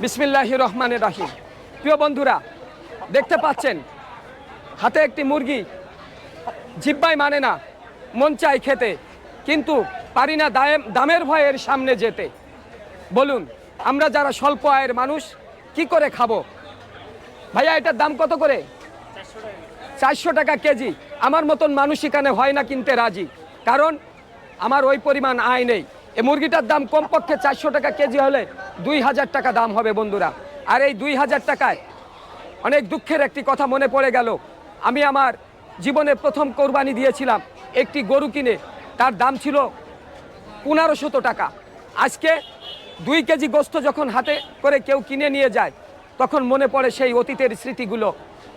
বিসমিল্লাহ রহমানে রাহিম। প্রিয় বন্ধুরা, দেখতে পাচ্ছেন, হাতে একটি মুরগি জিব্বাই মানে না, মন চাই খেতে, কিন্তু পারি না দায়ে- দামের ভয়ের সামনে যেতে। বলুন, আমরা যারা স্বল্প আয়ের মানুষ, কি করে খাব? ভাইয়া, এটার দাম কত করে? চারশো টাকা কেজি। আমার মতন মানুষ এখানে হয় না কিনতে রাজি। কারণ আমার ওই পরিমাণ আয় নেই। এই মুরগিটার দাম কমপক্ষে চারশো টাকা কেজি হলে দুই হাজার টাকা দাম হবে বন্ধুরা। আর এই দুই হাজার টাকায় অনেক দুঃখের একটি কথা মনে পড়ে গেল। আমি আমার জীবনে প্রথম কোরবানি দিয়েছিলাম, একটি গরু কিনে, তার দাম ছিল পনেরোশত টাকা। আজকে দুই কেজি গোস্ত যখন হাতে করে কেউ কিনে নিয়ে যায়, তখন মনে পড়ে সেই অতীতের স্মৃতিগুলো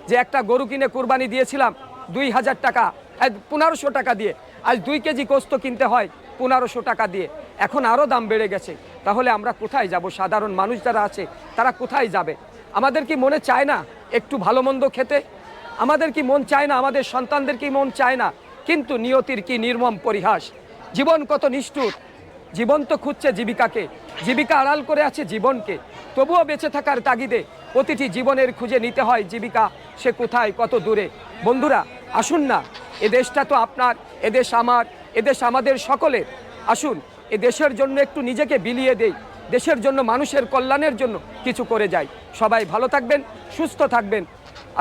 যে একটা গরু কিনে কোরবানি দিয়েছিলাম দুই হাজার টাকা পনেরোশো টাকা দিয়ে। আজ দুই কেজি গোস্ত কিনতে হয় পনেরোশো টাকা দিয়ে। এখন আরও দাম বেড়ে গেছে। তাহলে আমরা কোথায় যাব? সাধারণ মানুষ যারা আছে, তারা কোথায় যাবে? আমাদের কি মনে চায় না একটু ভালো মন্দ খেতে? আমাদের কি মন চায় না? আমাদের সন্তানদের কি মন চায় না? কিন্তু নিয়তির কি নির্মম পরিহাস? জীবন কত নিষ্ঠুর। জীবন তো খুঁজছে জীবিকাকে। জীবিকা আড়াল করে আছে জীবনকে। তবুও বেঁচে থাকার তাগিদে প্রতিটি জীবনের খুঁজে নিতে হয় জীবিকা। সে কোথায়? কত দূরে? বন্ধুরা, আসুন না। এ দেশটা তো আপনার এদেশ আমার এদেশ আমাদের সকলের। আসুন, এ দেশের জন্য একটু নিজেকে বিলিয়ে দেই। দেশের জন্য, মানুষের কল্যাণের জন্য কিছু করে যাই। সবাই ভালো থাকবেন, সুস্থ থাকবেন।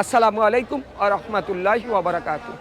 আসসালামু আলাইকুম আ রহমতুল্লাহ ওবরাকাতু